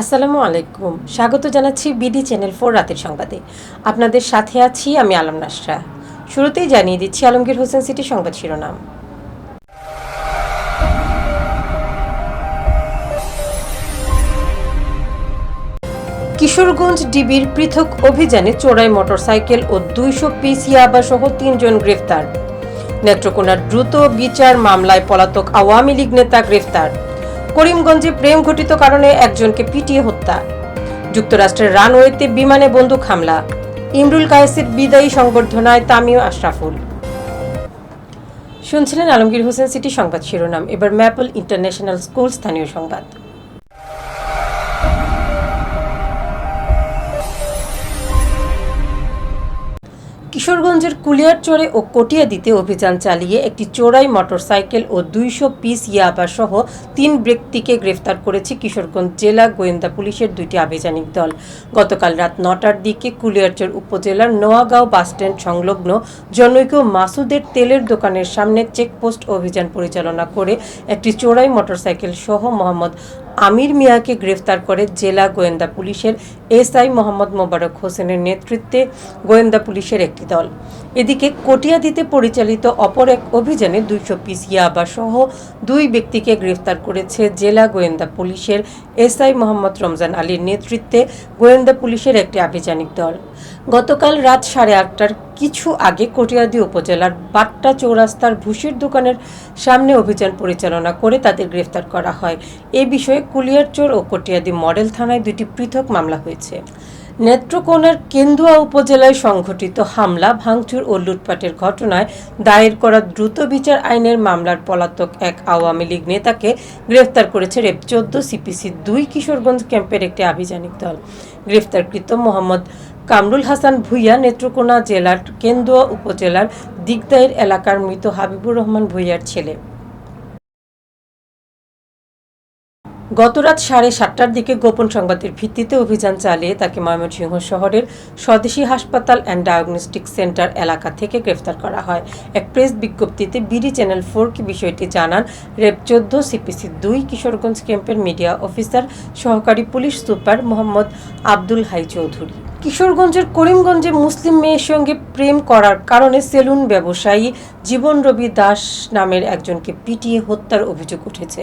আসসালামু আলাইকুম। স্বাগত জানাচ্ছি বিডি চ্যানেল ফোর রাতের সংবাদে। আপনাদের সাথে আছি আমি আলম নাসরা। শুরুতেই জানিয়ে দিচ্ছি আলমগীর হোসেন সিটি সংবাদ শিরোনাম। কিশোরগঞ্জ ডিবির পৃথক অভিযানে চোরাই মোটরসাইকেল ও দুইশো পিস ইয়াবা সহ তিনজন গ্রেফতার। নেত্রকোনার দ্রুত বিচার মামলায় পলাতক আওয়ামী লীগ নেতা গ্রেফতার। করিমগঞ্জে প্রেম ঘটিত কারণে একজনকে পিটিয়ে হত্যা। যুক্তরাষ্ট্রের রানওয়েতে বিমানে বন্দুক হামলা। ইমরুল কায়েসের বিদায়ী সংবর্ধনায় তামিও আশরাফুল। শুনছিলেন আলমগীর হোসেন সিটি সংবাদ শিরোনাম। এবার ম্যাপল ইন্টারন্যাশনাল স্কুল স্থানীয় সংবাদ। কিশোরগঞ্জের কুলিয়ারচরে ও কটিয়াদিতে অভিযান চালিয়ে একটি চোরাই মোটরসাইকেল ও দুইশো পিস ইয়াবা সহ তিন ব্যক্তিকে গ্রেফতার করেছে কিশোরগঞ্জ জেলা গোয়েন্দা পুলিশের দুইটি আভিযানিক দল। গতকাল রাত নটার দিকে কুলিয়ারচর উপজেলার নোয়াগাঁও বাসস্ট্যান্ড সংলগ্ন জনৈক মাসুদের তেলের দোকানের সামনে চেকপোস্ট অভিযান পরিচালনা করে একটি চোরাই মোটরসাইকেল সহ মোহাম্মদ আমির মিয়াকে গ্রেফতার করে জেলা গোয়েন্দা পুলিশের এসআই মোহাম্মদ মোবারক হোসেনের নেতৃত্বে গোয়েন্দা পুলিশের একটি দল। এদিকে কটিয়াদিতে পরিচালিত অপর এক অভিযানে দুইশো পিস ইয়াবা সহ দুই ব্যক্তিকে গ্রেফতার করেছে জেলা গোয়েন্দা পুলিশের এসআই মোহাম্মদ রমজান আলীর নেতৃত্বে গোয়েন্দা পুলিশের একটি আভিযানিক দল। গতকাল রাত সাড়ে আটটার কিছু আগে কটিয়াদি উপজেলার বাট্টা চৌরাস্তার ভুসির দোকানের সামনে অভিযান পরিচালনা করে তাদের গ্রেফতার করা হয়। এ বিষয়ে কুলিয়ারচোর ও কটিয়াদি মডেল থানায় দুটি পৃথক মামলা হয়েছে। নেত্রকোনার কেন্দুয়া উপজেলায় সংঘটিত হামলা, ভাঙচুর ও লুটপাটের ঘটনায় দায়ের করা দ্রুত বিচার আইনের মামলার পলাতক এক আওয়ামী লীগ নেতাকে গ্রেফতার করেছে রেপ চোদ্দ সিপিসি দুই কিশোরগঞ্জ ক্যাম্পের একটি আভিযানিক দল। গ্রেফতারকৃত মোহাম্মদ কামরুল হাসান ভুইয়া নেত্রকোনা জেলার কেন্দুয়া উপজেলার দিগদাইর এলাকার মৃত হাবিবুর রহমান ভুইয়ার ছেলে। গতরাত সাড়ে সাতটার দিকে গোপন সংবাদের ভিত্তিতে অভিযান চালিয়ে তাকে ময়মনসিংহ শহরের স্বদেশী হাসপাতাল অ্যান্ড ডায়াগনস্টিক সেন্টার এলাকা থেকে গ্রেফতার করা হয়। এক প্রেস বিজ্ঞপ্তিতে বিডি চ্যানেল ফোরকে বিষয়টি জানান, রেপ চোদ্দ সিপিসি দুই কিশোরগঞ্জ ক্যাম্পের মিডিয়া অফিসার, সহকারী পুলিশ সুপার মোহাম্মদ আব্দুল হাই চৌধুরী। কিশোরগঞ্জের করিমগঞ্জে মুসলিম মেয়ের সঙ্গে প্রেম করার কারণে সেলুন ব্যবসায়ী জীবন রবি দাস নামের একজনকে পিটিয়ে হত্যার অভিযোগ উঠেছে।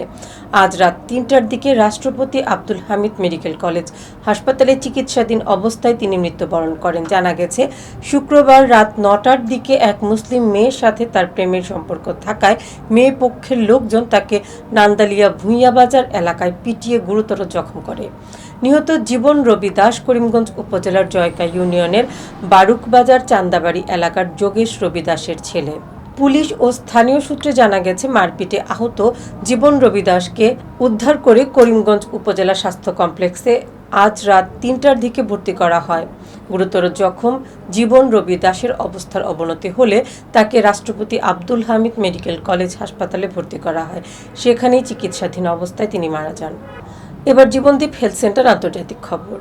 আজ রাত তিনটার দিকে রাষ্ট্রপতি আব্দুল হামিদ মেডিকেল কলেজ হাসপাতালে চিকিৎসাধীন অবস্থায় তিনি মৃত্যুবরণ করেন। জানা গেছে, শুক্রবার রাত নটার দিকে এক মুসলিম মেয়ের সাথে তার প্রেমের সম্পর্ক থাকায় মেয়ে পক্ষের লোকজন তাকে নান্দালিয়া ভুঁইয়া বাজার এলাকায় পিটিয়ে গুরুতর জখম করে। নিহত জীবন রবি দাস করিমগঞ্জ উপজেলার জয়কা ইউনিয়নের বারুকবাজার চান্দাবাড়ি এলাকার যোগেশ রবি দাসের ছেলে। পুলিশ ও স্থানীয় সূত্রে জানা গেছে, মারপিটে আহত জীবন রবি দাসকে উদ্ধার করে করিমগঞ্জ উপজেলা স্বাস্থ্য কমপ্লেক্সে আজ রাত তিনটার দিকে ভর্তি করা হয়। গুরুতর জখম জীবন রবি দাসের অবস্থার অবনতি হলে তাকে রাষ্ট্রপতি আব্দুল হামিদ মেডিকেল কলেজ হাসপাতালে ভর্তি করা হয়। সেখানেই চিকিৎসাধীন অবস্থায় তিনি মারা যান। এবার জীবনদীপ হেলথ সেন্টার আন্তর্জাতিক খবর।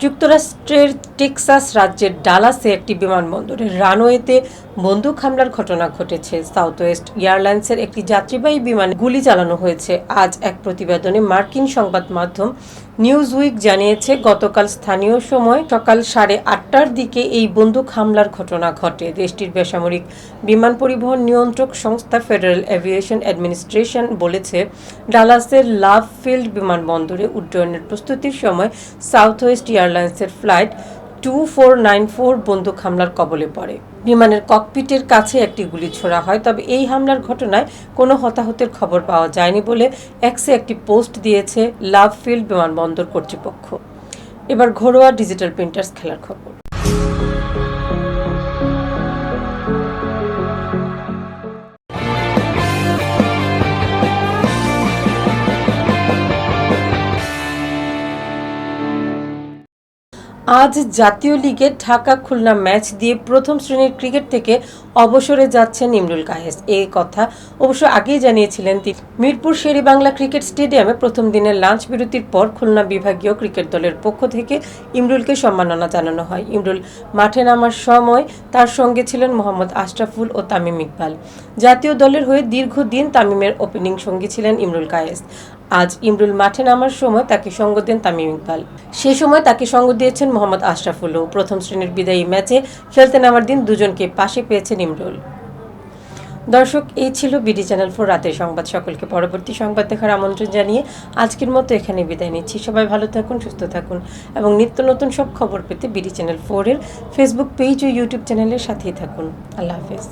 যুক্তরাষ্ট্রের টেক্সাস রাজ্যের ডালাসে একটি বিমানবন্দরের রানওয়েতে বন্দুক হামলার ঘটনা ঘটেছে। সাউথ ওয়েস্ট এয়ারলাইন্সের একটি যাত্রীবাহী বিমানে গুলি চালানো হয়েছে। আজ এক প্রতিবেদনে মার্কিন সংবাদ মাধ্যম নিউজ উইক জানিয়েছে, গতকাল স্থানীয় সময় সকাল সাড়ে আটটার দিকে এই বন্দুক হামলার ঘটনা ঘটে। দেশটির বেসামরিক বিমান পরিবহন নিয়ন্ত্রক সংস্থা ফেডারেল এভিয়েশন অ্যাডমিনিস্ট্রেশন বলেছে, ডালাসের লাভ ফিল্ড বিমানবন্দরে উড্ডয়নের প্রস্তুতির সময় সাউথ ওয়েস্ট এয়ারলাইন্সের flight two four nine four বন্দুক হামলার কবলে পড়ে। বিমানের ককপিটের কাছে একটি গুলি ছোড়া হয়, তবে এই হামলার ঘটনায় কোনো হতাহতের খবর পাওয়া যায়নি বলে এক্সে একটি পোস্ট দিয়েছে লাভফিল্ড বিমানবন্দর কর্তৃপক্ষ। এবার ঘরোয়া ডিজিটাল প্রিন্টার্স খেলার খবর। আজ জাতীয় লিগে ঢাকা খুলনা ম্যাচ দিয়ে প্রথম শ্রেণির ক্রিকেট থেকে অবসরে যাচ্ছেন ইমরুল কায়েস। এই কথা অবশ্য আগেই জানিয়েছিলেন তিনি। মিরপুর শেরেবাংলা ক্রিকেট স্টেডিয়ামে প্রথম দিনের লাঞ্চ বিরতির পর খুলনা বিভাগীয় ক্রিকেট দলের পক্ষ থেকে ইমরুলকে সম্মাননা জানানো হয়। ইমরুল মাঠে নামার সময় তার সঙ্গে ছিলেন মোহাম্মদ আশরাফুল ও তামিম ইকবাল। জাতীয় দলের হয়ে দীর্ঘদিন তামিমের ওপেনিং সঙ্গী ছিলেন ইমরুল কায়েস। আজ ইমরুল মাঠে নামার সময় তাকে সঙ্গ দেন তামিম ইকবাল। সে সময় তাকে সঙ্গ দিয়েছেন মোহাম্মদ আশরাফুলও। প্রথম শ্রেণির বিদায়ী ম্যাচে খেলতে নামার দিন দুজনকে পাশে পেয়েছেন ইমরুল। দর্শক, এই ছিল বিডি চ্যানেল ফোর রাতের সংবাদ। সকলকে পরবর্তী সংবাদ দেখার আমন্ত্রণ জানিয়ে আজকের মতো এখানে বিদায় নিচ্ছি। সবাই ভালো থাকুন, সুস্থ থাকুন এবং নিত্য নতুন সব খবর পেতে বিডি চ্যানেল ফোরের ফেসবুক পেজ ও ইউটিউব চ্যানেলের সাথেই থাকুন। আল্লাহ হাফেজ।